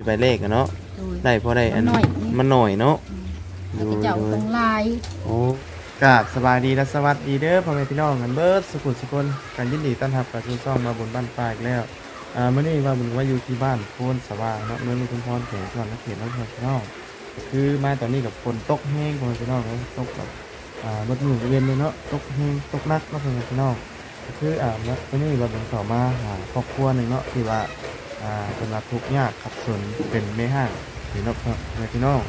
สิไปเลขอะเนาะโดย ได้พอได้อันมันน้อย มันหน่อยเนาะแล้วก็เจ้าต้องลาย โอ้กราบสบายดีและสวัสดีเด้อพ่อแม่พี่น้องกันเบิร์ดสุขุมสุคนกันยินดีต้อนรับกับทุกช่องมาบนบ้านปลายอีกแล้วอ่าเมื่อนี้ว่าบุญว่าอยู่ที่บ้านโพนสว่างเนาะเมืองมีคุณพรแขงจังหวัดนครเขตนครพี่น้องคือมาตอนนี้กับฝนตกแห้งพ่อแม่พี่น้องเนาะตกแบบอ่าบดมือเย็นเลยเนาะตกแห้งตกหนักเนาะพ่อแม่พี่น้องก็คืออ่าเมื่อนี้ว่าบุญเข้ามาหาครอบครัวหนึ่งเนาะที่ว่า อ่าเป็นรับทุกยากขัดสนเป็นแม่ห้างพี่น้องพ่อแม่พี่น้อง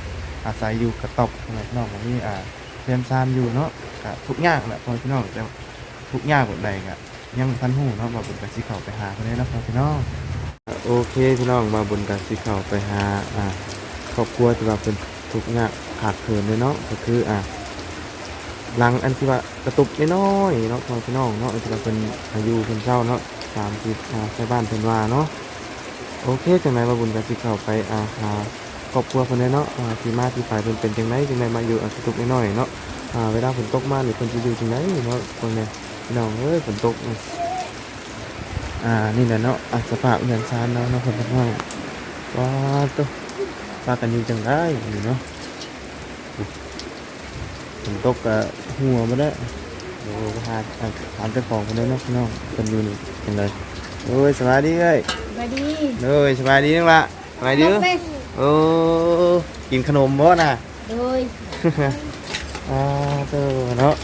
อาศัยอยู่กระตบพ่อแม่พี่น้องแบบนี้อ่าเรียนซานอยู่เนาะกะทุกยางแหละพ่อพี่น้องแต่ทุกยางหมดใดกะยังพันหูเนาะมาบุญกันสิเข้าไปหาคนนี้นะพ่อพี่น้องโอเคพี่น้องมาบุญกันสิเข้าไปหาอ่าครอบครัวที่ว่าเป็นทุกยางขาดเขินเลยเนาะก็คืออ่าหลังอันที่ว่ากระตุกน้อยเนาะพ่อพี่น้องเนาะอันที่ว่าเป็นอายุเป็นเจ้าเนาะตามที่อ่าใช้บ้านเป็นว่าเนาะ โอเคจังไหนมาบุญกันสิเข้าไปอาหาครอบครัวคนนี้เนาะอ่าที่มาที่ไปเพิ่นเป็นจังไดจังไดมาอยู่อันตุกน้อยๆเนาะอ่าเวลาฝนตกมานี่เพิ่นสิอยู่จังไดเนาะคนเนี่ยพี่น้องเอ้ยฝนตกอ่านี่แหละเนาะอะสภาพเรือนชานเนาะเนาะคนทั้งว้าตัวพากันอยู่จังไดนี่เนาะฝนตกก็หัวบ่ได้เดี๋ยวไปหาอ่าถามเจ้าของคนนี้เนาะพี่น้องเพิ่นอยู่นี่จังไดโอ้ยสวัสดีเอ้ย ดีเอ้ยสบายดีนังละสบายดีลงไปโอ้กินขนมบ่น่ะโดยอ่าเตอเนาะ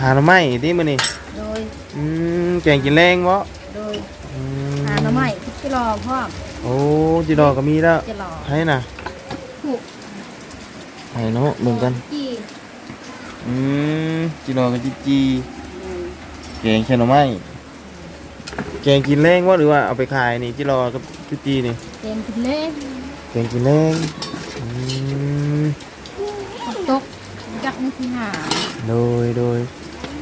หาหน่อไม้ดิมื้อนี้โดยอืมแกงกินแรงบ่โดยอืมหาหน่อไม้ที่รอพ่อมโอ้จิดอกก็มีแล้วจะรอให้น่ะผูกให้เนาะเบิ่งกันจี้อืมจิดอกก็จิจีแกงแค่หน่อไม้ แกงกินแรงบ่หรือว่าเอาไปขายนี่จิรอกับจิจีนี่เต็มถึงเล่นแกงกินแรงอืมฝนตกจักนี่ที่หาโดยโดย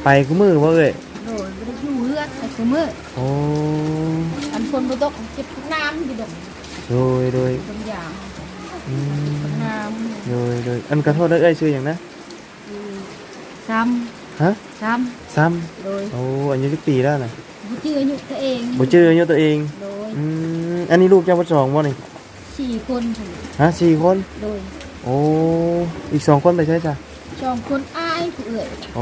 ไปกูมือบ่เอ้ยโดยไม่ได้อยู่เลือดแต่คือมือโอ้อันฝนบ่ตกเก็บน้ำอยู่ดอกโดยโดยบางอย่างอืมน้โดยโดยอันกระโทษได้เอ้ยชื่ออย่างนะำซ้ฮะำซ้ซ้ำโดยำโอ้อายุสิบปีแล้วนะ ผู้ชื่ออายุตัวเองบ่ชื่ออายุตัวเองโดยอืมอันนี้ลูกเจ้าพ่อสองบ่นี่สี่คนถึงฮะสี่คน โดยโอ้อีกสองคนไปใช่จ้ะสองคนอ้ายผู้เอื่อยโอ้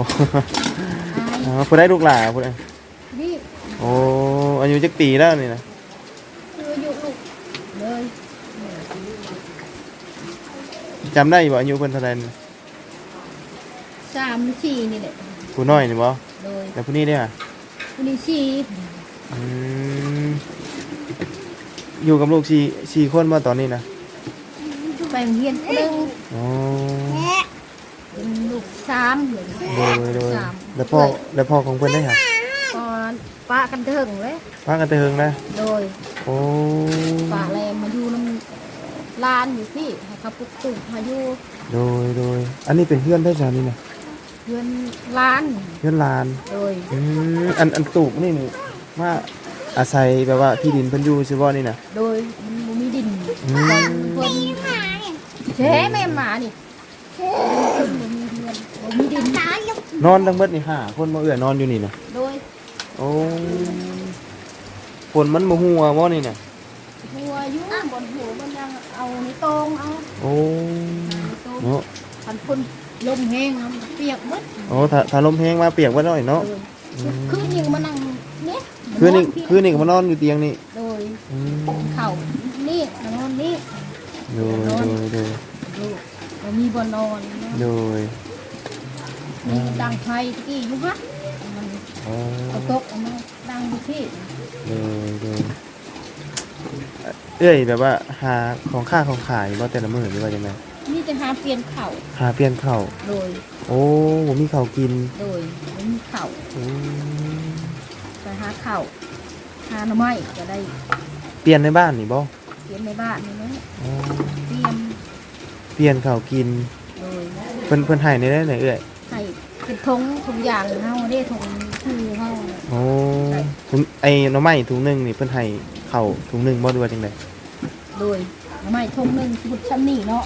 อ้ายอ๋อผู้ได้ลูกหลานผู้ได้นี่โอ้อายุจักปีแล้วนี่นะคืออายุลูกเลยจำได้อยู่บ่อายุเพิ่นเท่าไหร่นี่สามหรือสี่นี่แหละผู้น้อยนี่บ่โดยแต่ผู้นี้เด้อค นนี้สี่อืมอยู่กับลูกสี่สี่คนบ่ตอนนี้นะไปโรงเรียนคนหนึงโอ้เป็นลูกสามเหมือนโดยโดยสามแล้วพ่อแล้วพ่อของเพิ่นได้ค่ะตอนป้ากันเถิงเลยพากันแต่เฮิงนะโดยโอ้ป้าแรมมาอยู่น้ำลานอยู่พี่ให้เขาปลุกตุ่มมาอยู่โดยโดยอันนี้เป็นเพื่อนได้จ้านี่นะ เพื่อนลานเพื่อนลานโดยอืมอันอันตูกนี่นี่ว่าอาศัยแบบว่าที่ดินเพิ่นอยู่ใช่บ่นี่นะโดยมันบ่มีดินอืมตอนเพิ่นเช่แม่หมานี่เพิ่นบ่มีเพื่อนบ่มีดินนอนทั้งเบิดนี่ห้าคนบ่เอื้อนอนอยู่นี่นะโดยโอ้ฝนมันบ่หัวบ่นี่น่ะหัวอยู่บนหัวมันยังเอาในตรงเอาโอ้ในตรงเนาะพันคน ลมแห้งเอาเปียกหมดโอ้ถ้าถ้าลมแห้งมาเปียกบ่ได้เนาะ เออคืนยังมานั่งเนี่ยคืนนี้คืนนี้ก็มานอนอยู่เตียงนี่โดยอืมเข่านี่นอนนี่โดยโดยโดยดูมันมีบนนอนนะโดยมีดังไฟตะกี้อยู่ฮะมันโอ้เอาโต๊ะเอามาดังอยู่ที่โดยโดยเอ้ยแบบว่าหาของค่าของขายบ่แต่ละมื้อหรือว่าจังได นี่จะหาเปลี่ยนเข่าหาเปลี่ยนข้าวโดย โอ้ผมมีข้าวกิน โดยมันมีเข่าอืมไปหาเข่าหาหน่อไม้จะได้ เปลี่ยนในบ้านนี่บ่เตรียมในบ้านนี่นะอ๋อเตรียมเปลี่ยนข้าวกิน โดยเพิ่นเพิ่นให้ในได้ไหนเอ้ยให้เป็นทงทุกอย่างเฮาได้ทงคือเฮาเนี่ยโอ้ถุงไอ้หน่อไม้ถุงหนึงนี่เพิ่นให้ข้าวถุงหนึงบ่ดูว่าจังได๋โดยหน่อไม้ทงหนึงพุดชั้นนี่เนาะ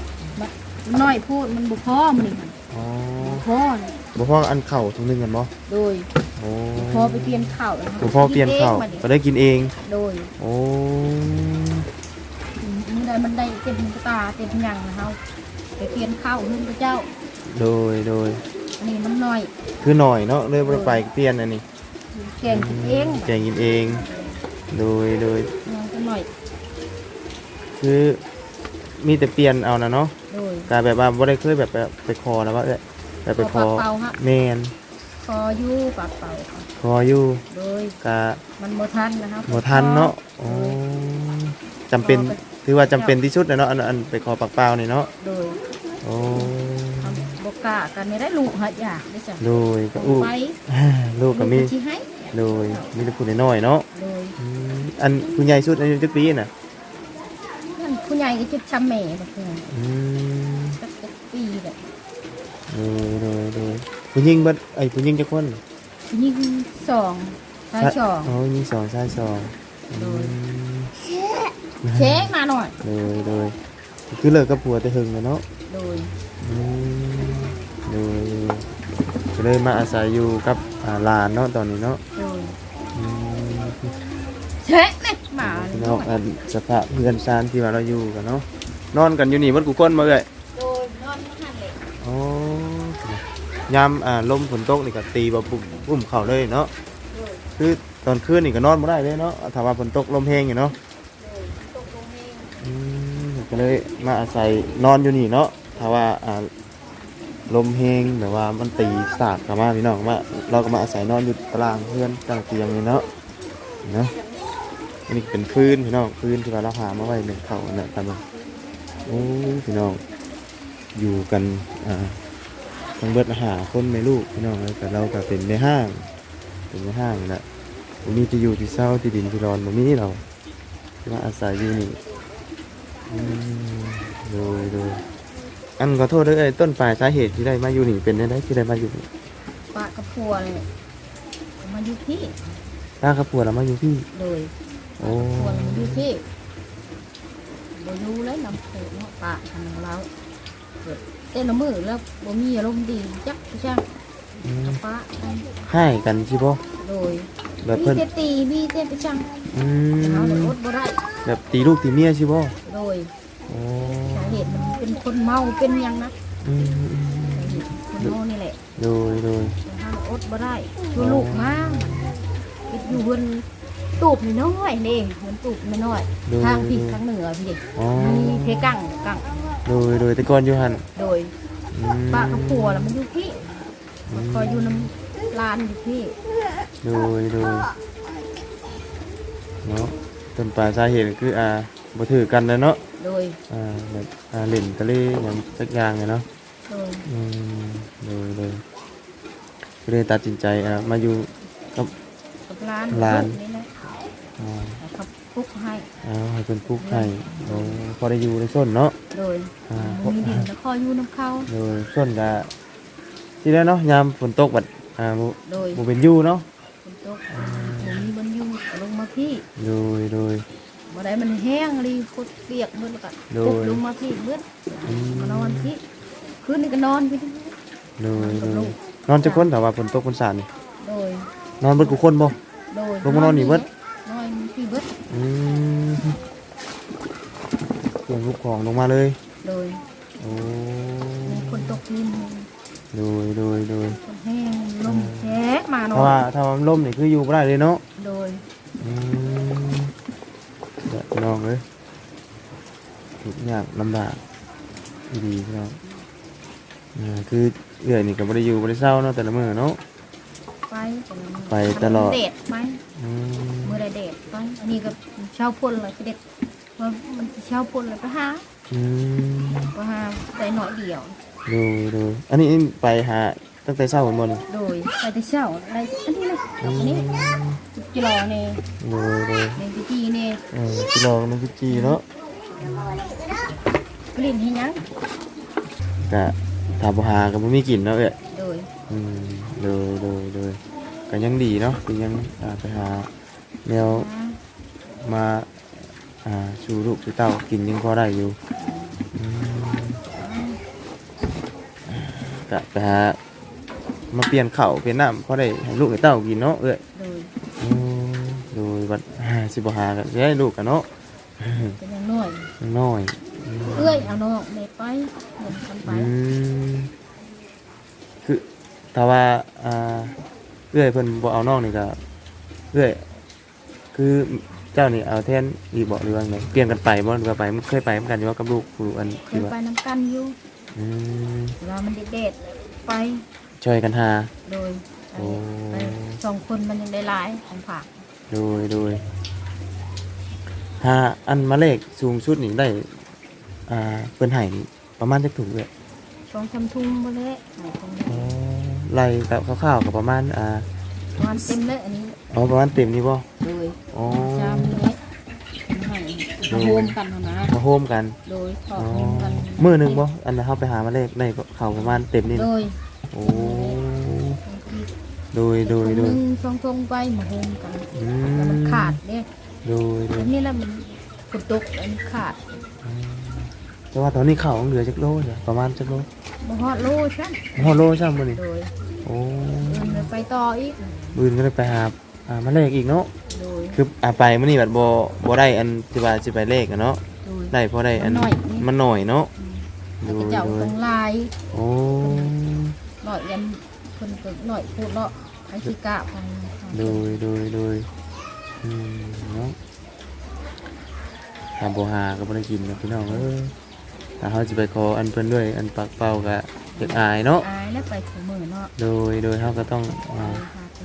บัดน้อยพูดมันบ่พอมันนี่อ๋อบ่พอนี่บ่พออันข้าวถุงหนึงกันบ่โดยโอ้พอไปเปลี่ยนข้าวแล้วบ่พอเปลี่ยนข้าวกิก็ได้กินเอง โดยโอ้เลยมันได้เต็มตาเต็มหยังนะเฮาไปเปลี่ยนข้าว hướng พระเจ้าโดยโดยอันนี้มันน้อยคือหน่อยเนาะเลยบ่ได้ไปเปลี่ยนอันนี้แกงกินเองแกงกินเอง โดยโดย มันก็น้อยคือมีแต่เปลี่ยนเอานะเนาะโด ยกลายแบบว่าบ่ได้เคยแบบไปไปคอแล้วว่าเอ้ยแบบไปคอขอปากเปล่าฮะ แมนคออยู่ปากเปล่าคออยู่โดยกะมันบ่ทันนะครับบ่ทันเนาะอ๋อจำเป็นถือว่าจำเป็นที่สุดนะเนาะอันอันไปคอปากเปล่านี่เนาะโดยโอ้ทำบกกะกันไม่ได้ลูกหาอยากได้จ้ะโดยก็อู้ไปลูกก็มีชี้ให้โดยมีแต่ผู้น้อยๆเนาะโดยอืมอันผู้ใหญ่สุดอายุจักปีน่ะนั่นผู้ใหญ่ก็จะชำแม่บักเทื่ออืม สักสักปีแหละ โดยโดยโดยผู้หญิงเบิดไอ้ผู้หญิงจักคนยิงสองชายสองอ๋อมีสองชายสองอืโดยมเช็คมาหน่อย โดยโดยคือเลิกกับผัวแต่หึงแล้วเนาะโดยอืมโดยโดยก็เลยมาอาศัยอยู่กับอ่าหลานเนาะตอนนี้เนาะโดยอืมเช็คนะหมาพี่หน้น่อองยอันสภาพเพื่อนซานที่ว่าเราอยู่กันเนาะนอนกันอยู่นี่มันกูคนมาเลยโดยนอนไม่ทันเลย อ๋อ ยามอ่าลมฝนตกนี่ก็ตีบ่ปุ่มปุ่มเข่าเลยเนาะโดยคือตอนคืนนี่ก็นอนไม่ได้เลยเนาะถ้าว่าฝนตกลมแห้งอยู่เนาะโดยตกลงเองอืมก็เลยมาอาศัยนอนอยู่นี่เนาะถ้าว่าอ่าลมแห้งแบบว่ามันตีสาดกลับมาพี่น้องว่าเราก็มาอาศัยนอนอยู่ตารางเพื่อนกลางเตียงนี่เนาะเนาะอันนี้เป็นฟืนพี่น้องฟืนที่ว่าเราหามาไว้หนึ่งเขาเนี่ยตามมาโอ้ยพี่น้องอยู่กันอ่า ทั้งเบิดหาคนไม่ลูกพี่น้องเลยแต่เราก็เป็นในห้าง เป็นในห้างนี่แหละบ่มีที่อยู่ที่เศร้าที่ดินที่รอนบ่มีเราที่ว่าอาศัยอยู่นี่อืมโดยโดยอันขอโทษด้วยเอ้ยต้นปลายสาเหตุที่ได้มาอยู่นี่เป็นได้ที่ได้มาอยู่นี่ปะกับพัวเลยมาอยู่ที่ป้ากับผัวเรามาอยู่ที่โดยโอ้พัวเรามาอยู่ที่บ่อยู่เลยนำโขเนาะปะทางเราเกิด เต้นละมือแล้วบ่มีอารมณ์ดีจักช่างอืมกับปะกันให้กันใช่ปะโดยแบบมีเพิ่นแต่ตีมีแต่ไปช่างอืเขาเลยมอดบ่ได้แบบตีลูกตีเมียใช่ปะโดยโอ้สาเหตุมันเป็นคนเมาเป็นหยังนะอืมอืมสาเหตุคนเมานี่แหละโดยโดยแต่ถ้าอดบ่ได้ช่วยลูกมากไปอยู่บนตูบน้อยๆนี่เหมือนตูบน้อยโดยๆทางพี่ทางเหนือพี่เด็กอ๋อมีเพกังกัง โดยโดยแต่ก่อนอยู่หันโดยอืมป้ากับผัวแล้วมันอยู่พี่มันคอยอยู่น้ำลานอยู่พี่โดยโดยเนาะต้นปลายสาเหตุคืออ่าบ่ถือกันนะเนาะโดยอ่าแบบอ่าเล่นทะเลอย่างสักอย่างเลยเนาะโดยอืมเลยเลยก็เลยตัดสินใจอ่ามาอยู่กับกับลานลานลูกนี่นะอ่าเขา ปลุกให้เอาให้เป็นปลูกให้โอ้พอได้อยู่ในส้นเนาะ โดยอ่าบ่มีดินแล้วคอยอยู่น้ำเขาโดยส้นก็ที่แล้วเนาะยามฝนตกบัดอ่าบ่โดยบ่เป็นอยู่เนาะฝนตกบ่มีบนอยู่ลงมาพี่โดยโดย บ่ได้มันแห้งรีโคตรเปียกเบิดแล้วก็โดย ปุ๊บลงมาพี่เบิดอืมมานอนพี่คืนนี้ก็นอนพี่โดยโดยนอนจักคนแต่ว่าฝนตกฝนสาดนี่โดย นอนเบิดกูคนบ่ โดยลงมานอนนี่เบิด นอนพี่เบิด อืม เตรียมลูกของลงมาเลย โดยโอ้มีคนตกดินโดยโดยโดยคนแห้งลมแจ๊กมานอถ้าว่านถ้าว่ามันล่มนี่คืออยู่บ่ได้เลยเนาะโดยอืมเดี๋ยวพี่น้องเลยทุกอย่างลำบากดีพี่น้องอ่าคือเอื่อยนี่ก็บ่ได้อยู่บ่ได้เศร้าเนาะแต่ละมื้อเนาะ ไปไปตลอด เด็ดไปอืม เมื่อใดเด็ดไปอันนี้ก็เช่าพ่นเลยเด็ก ว่ามันเช่าพ่นเลยไปหาอืมไปหาแต่หน่อยเดียว ดูดูอันนี้ไปหาตั้งแต่เช้าหมดบ่นี่โดยไปแต่เช้าอะไรอันนี้นะอือันนี้มจิรอเนี่ยดูดูในพิธีเนี่ยเออพี่น้องน้องพี่จีเนาะกลิ่นให้ยังก็ถ้าบ่หาก็บ่มีกินเนาะเอ้ยโดยอืมดูดูดูก็ยังดีเนาะก็ยังอ่าไปหาแนว มา อ่าสู่ลูกสู่เต้ากินยังพอได้อยู่อืมกะไปหามาเปลี่ยนเข่าวเปลี่ยนน้ำพอได้ให้ลูกให้เต้ากินเนาะเอ้ยโดยอืมโดยบัดหาสิบหากันสิให้ลูกกันเนาะเป็นอย่างน้อยยังน้อยอืมเอื้อยเอาน้องได้ไปเดินกันไปอืมคือถ้าว่าอ่าเอื้อยเพิ่นบ่เอาน้องนี่ก็เอื้อยคือ เจ้านี่เอาแทนอีกบ่หรือว่าไงเปลี่ยนกันไปบ่หรือว่าไปมันเคยไปเหมือนกันอยู่ว่ากับลูกผู้อันเคที่ยว่าไปน้ำกันอยู่อืมเวลามันเด็ดๆไปช่วยกันหา โดยไปโอ้ ไปสองคนมันยังได้หลายของฝากโดยโดยหาอันมาเลขสูงสุดนี่ได้อ่าเพิ่นให้นี่ประมาณจักถุงเอ้ยสองทำทุ่งบ่เละไหนคงได้อ๋อไล่กับคร่าวๆกับประมาณอ่าประมาณเต็มเลยอันนี้อ๋อประมาณเต็มนี่บ่โดย อ๋อชามนี้ให้ มาโฮมกันเท่านะมาโฮมกันโดยทออ๋ดอโฮมกันมื้อหนึงบ่อันนั้นเฮาไปหามาเลขได้ก็เข้าประมาณเต็มนี่โดนะยโอ้โดยโดยโดหยนึ่งสองทงไปมาโฮมกันอืแต่มันขาดเนี่ยโดยโดแล้ยวนี่แหละมันกระตุกแล้วมันขาดแต่ว่าตอนนี้ข้าวของเหลือจักโลจ้ะประมาณจักโลบ่ฮอดโลชั่นฮอดโลซ้ํมื้อนี้โดยโอ้เดินไปต่ออีก บืนก็เลยไปหาอ่ามาเลขอีกเนาะ โดย คืออาไปมื้อนี้บัดบ่บ่ได้อันที่ว่าสิไปเลขอะเนาะโดย ได้เพราะได้อันมันน้อยนี่มันหน่อยเนาะแล้วดูก็เจ้าดูตรงลายโอ้หน่อยยันคนก็หน่อยพูดเนาะไอ้ที่กะพังดูดูดูอืมเนาะทำโบหาก็บ่ได้กินนะพี่น้องเอ้ยถ้าเขาจะไปขออันเพิ่นด้วยอันปากเป่าก็เด็กอายเนาะ อายแล้วไปถึงมือเนาะโดยโดยเขาก็ต้องอ่า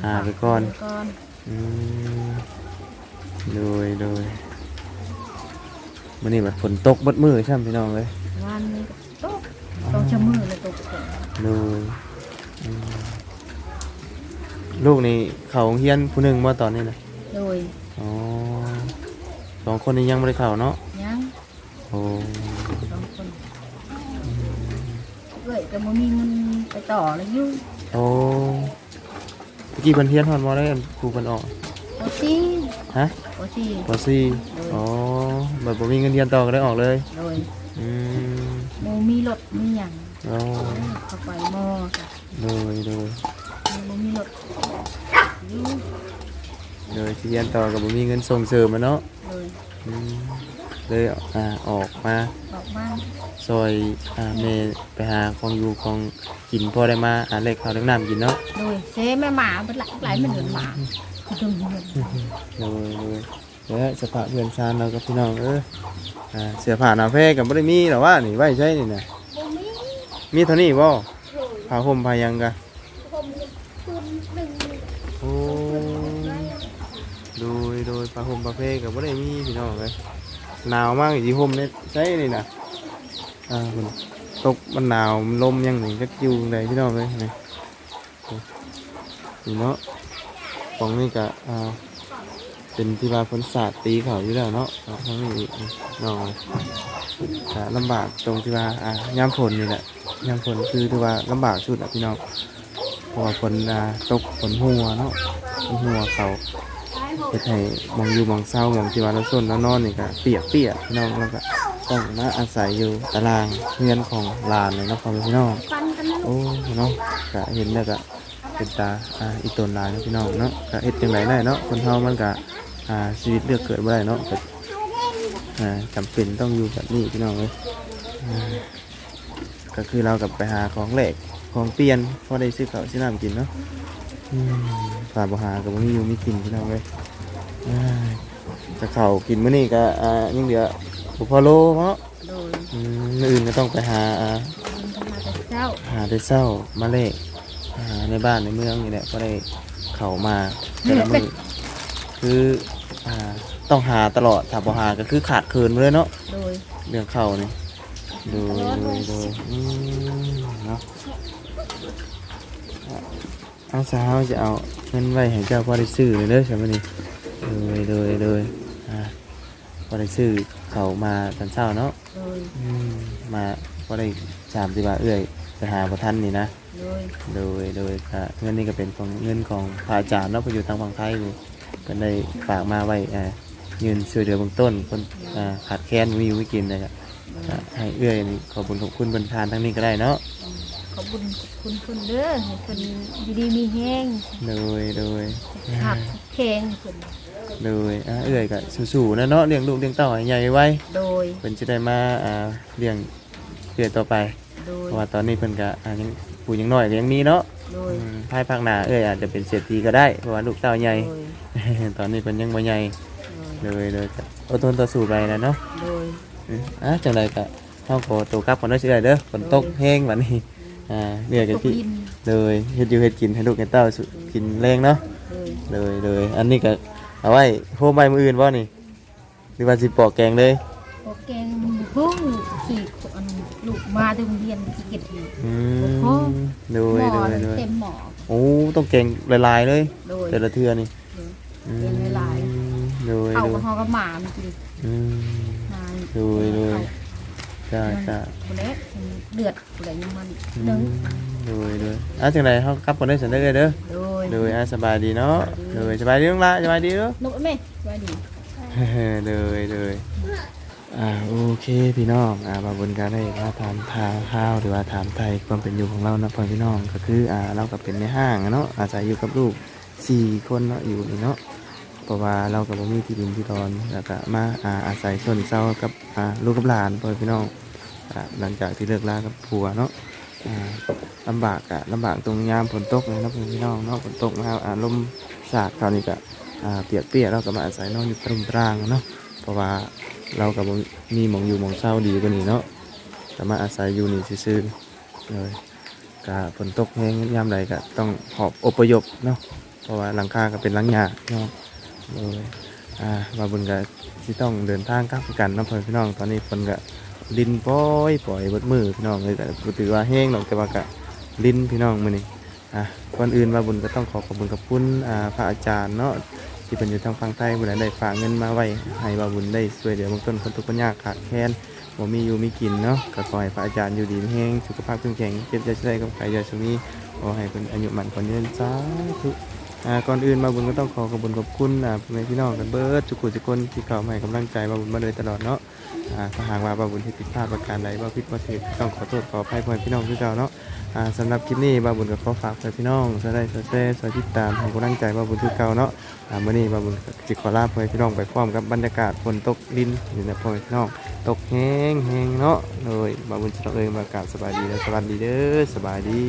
หาไปก่อนหาไปก่อนอืม โดยโดยมื้อนี้บัดฝนตกเบดมือใช่ไหมพี่น้องเอ้ยวันนี้ก็ตกต้องชะมือเลยตกฝนโดยอืมลูกนี่เขาโรงเฮียนผู้หนึงบ่ตอนนี้นะโดยอ๋อสองคนนี้ยังไม่ได้เข่าเนาะยังโอ้สองคนเอ้ยแต่บ่มีเงินไปต่อเลยอยู่โอ้ตะ กี้เพิ่นเฮียนฮอนมอได้อันครูเพิ่นออกโอซี่ฮะโอซี่ปสี่อ๋อแบบบ่มีเงินเรียนต่อก็ได้ออกเลยโดยอืมโมมีรถมีหยังโอ้เข้าไปมอจ้ะโดยโดยโมมีรถอยู่โดยสิเรียนต่อก็บ่มีเงินส่งเสริมอะเนาะโดยอืมเลยอ่าออกมาออกบ้าน ซอยอ่าแม่ไปหาของอยู่ของกินพอได้มาหาเลขข้าวเล็กน้ำกินเนาะโดยเซแม่หมาเป็นหลายหลายมันเหมือนหมาถึงเงินโดยโดยและสภาพเพื่อนชานเรากับพี่น้องเอออ่าเสื้อผ้าหนาแพรกับบ่ได้มีหรอว่านี่ไว้ใช่นี่นะบ่มีมีเท่านี้บ่โดยผ้าห่มผ้าหยังกะผมคืนหนึ่งโอ้โดยโดยผ้าห่มผ้าเพรกับบ่ได้มีพี่น้องเลยหนาวมากอีห่มเนี่ยใช่นี่นะ อ่ามันตกมันหนาวมันลมยังหนี่จักอยู่ไหนพี่น้องเลยนี่นี่เนาะของนี่กะอ่าเป็นที่ว่าฝนสาดตีเขาอยู่แล้วเนาะทั้งนี้นองจะลำบากตรงที่ว่าอ่ายามฝนนี่แหละยามฝนคือที่ว่าลำบากสุดอะพี่น้องเพราะว่าฝนอ่าตกฝนหัวเนาะหัวเขาเฮ็ดให้มองอยู่มองเศร้ามองที่ว่าเราส้นแล้วนอนนี่ก็เปียกเปียกพี่น้องแล้วก็ ต้องมาอาศัยอยู่ตารางเรือนของหลานเลยเนาะพ่อแม่พี่น้องโอ้เนาะก็เห็นแล้วก็เป็นตาอ่าอีตนหลานเนาะพี่น้องเนาะก็เฮ็ดจังไดได้เนาะคนเฮามันก็อ่าชีวิตเลือกเกิดบ่ได้เนาะก็อ่าจำเป็นต้องอยู่แบบนี้พี่น้องเอ้ยก็คือเรากับไปหาของแหลกของเปลี่ยนพอได้ซื้อข้าวซื้อน้ำกินเนาะอืมฝาบหาก็บ่มีอยู่มีกินพี่น้องเอ้ยอ่าจะเข้ากินมื้อนี้ก็อ่ายังเหลือ บ่พอโลเนาะโดยอืมมื้ออื่นก็ต้องไปหาอ่ายินกันมาแต่เช้าหาได้เศร้ามาเลขหาในบ้านในเมืองนี่แหละก็ได้เข้ามาแต่ละมือคืออ่าต้องหาตลอดถ้าบ่หาก็คือขาดเคินไปเลยเนาะโดยเรื่องเข้านี่ดูดูดูอืมเนาะเอาสาวจะเอาเงินไว้ให้เจ้าพอได้ซื้อเลยเด้อใช่ไหมนี่เลยเลยเลยอ่าพอได้ซื้อ เข้ามาตอนเช้าเนาะโดยอืมมาพอได้สามสิบบาทเอื้อยไปหาประทันนี่นะ โดยโดยโดยอ่าเงินนี่ก็เป็นของเงินของพระอาจารย์เนาะเพออยู่ทางฝั่งไทยอยู่ก็ได้ฝากมาไว้อ่ายืนช่วยเหลือเบื้องต้นคนอ่าขาดแคลนมีอยู่ไม่กินเลยครับอ่าให้เอื้อยนี่ขอบุญขอบคุณบรรทานทั้งนี้ก็ได้เนาะขอบคุณคุณคุณเด้อให้คนอยู่ดีมีแห้งโดยโดย หักแข็งคุณ โดยอ่าเอื้อยก็สู้ๆนะเนาะเลี้ยงลูกเลี้ยงเต้าให้ใหญ่ไว้โดย เพิ่นสิได้มาอ่าเลี้ยงเพื่อต่อไป โดย เพราะว่าตอนนี้เพิ่นก็อ่ายังผู้ยังน้อยก็ยังมีเนาะโดย อืมภายภาคหน้าเอ้ยอาจจะเป็นเศรษฐีก็ได้เพราะว่าลูกเต้าใหญ่ โดย ตอนนี้เพิ่นยังบ่ใหญ่โดยเลยเลยก็อดทนต่อสู้ไปนะเนาะ โดย อืมอะจังไดก็เฮาขอตัวกลับก่อนเด้อสิเอ้ยเด้อฝนตกแห้งบัดนี้อ่าเรียกตกันกที่ดินเลยเฮ็ดอยู่เฮ็ดกินให้ลูกให้เต้าสุกินแรงเนาะโดย เลยเลยอันนี้ก็ เอาไว้โฮมใบมืออื่นบ่นี่หรือว่าสิปอกแกงเลยโอแกงพุ่งสี่คนลูกมาถึงเรียนสิเก็บอยู่อืโอ้มโดหยม้อโดยเลยโดยเต็มหม้อโอ้ต้องแกงหลายๆเลย โดย แต่ละเทื่อนี่โดยเป็นหลายโดยเข้าโดกับยหอกับหมามันกินอืมมาโดยโดยจ้าจ้าคนเล็ก เดือดอะไรยังมันอืนึ่งมโดยโดยอะจังไดเฮากลับก่อนได้อสันเด้อเด้อโดยโดยอะสบายดีเนาะโดยสบายดีน้องละสบายดีเด้อ นกแม่สวัสดีเลยเลยอ่าโอเคพี่น้องอ่าบาบุญการได้ว่าถามทางข้าวหรือว่าถามไทยความเป็นอยู่ของเรานะพ่อพี่น้องก็คืออ่าเราก็เป็นในห้างอะเนาะอาศัยอยู่กับลูกสี่คนเนาะอยู่นี่เนาะเพราะว่าเรากับบ่มีที่ดินที่ดอนแล้วก็มาอ่าอาศัยชนเศร้ากับอ่าลูกกับหลานพ่อพี่น้องอ่า หลังจากที่เลิกลากับผัวเนาะอ่าลำบากอะลำบากตรงยามฝนตกเลยนะพ่อพี่น้องเนาะฝนตกมาอาลมสาดคราวนี้ก็เปียกเปียกเราก็มาอาศัยนอนอยู่ตรงตรางเนาะเพราะว่าเรากับมีหมองอยู่หมองเศร้าดีกว่านี้เนาะแต่มาอาศัยอยู่นี่ซื่อเลยกาฝนตกแห้งยามใดก็ต้องหอบอพยพเนาะเพราะว่าหลังคาก็เป็นหลังหญ้าเนาะเลยอ่าว่าบุญก็ที่ต้องเดินทางกลับกันนะเพื่อนพี่น้องตอนนี้ฝนก็ ดินปล่อยปล่อยบดมือพี่น้องเลยแต่ถือว่าแห้งหรอกแต่ว่าก็ดินพี่น้องมือนี้อะก่อนอื่นว่าบุญก็ต้องขอขอบคุณกับคุณอ่าพระอาจารย์เนาะที่เป็นอยู่ทางฝั่งใต้บุญได้ฝากเงินมาไว้ให้บาบุญได้ช่วยเหลือเบื้องต้นคนทุกข์คนยากขาดแคลนบ่มีอยู่มีกินเนาะก็ขอให้พระอาจารย์อยู่ดีแห้งสุขภาพเข้มแข็งเจ็บใจใส่กับใครอย่าช่วงนี้ขอให้เป็นอายุมันขวัญยืนสาธุอ่าก่อนอื่นบาบุญก็ต้องขอขอบคุณขอบคุณพ่อแม่พี่น้องกันเบิร์ดทุกคนทุกคนที่เข้ามาให้กำลังใจบาบุญมาโดยตลอดเนาะ อ่าถ้าหากว่าบาบุญที่ผิดพลาดประการใดว่าผิดว่ถูกต้องขอโทษขออภัยพ่อแม่พี่น้องทุกเจ้าเนาะอ่าสำหรับคลิปนี้บาบุญก็ขอฝากไปพี่น้องสวัสดีสวัสดีสวัสดีตามให้กำลังใจบาบุญทุกเก่าเนาะอ่ามื่อนี้บาบุญก็จิขอลาไปพี่น้องไปพร้อมกับบรรยากาศฝนตกดินอยู่ในพ่อแม่พี่น้องตกแห้งแห้งเนาะเลยบาบุญจะเอ่ยมากราบสบายดีและสวัสดีเด้อสบายดี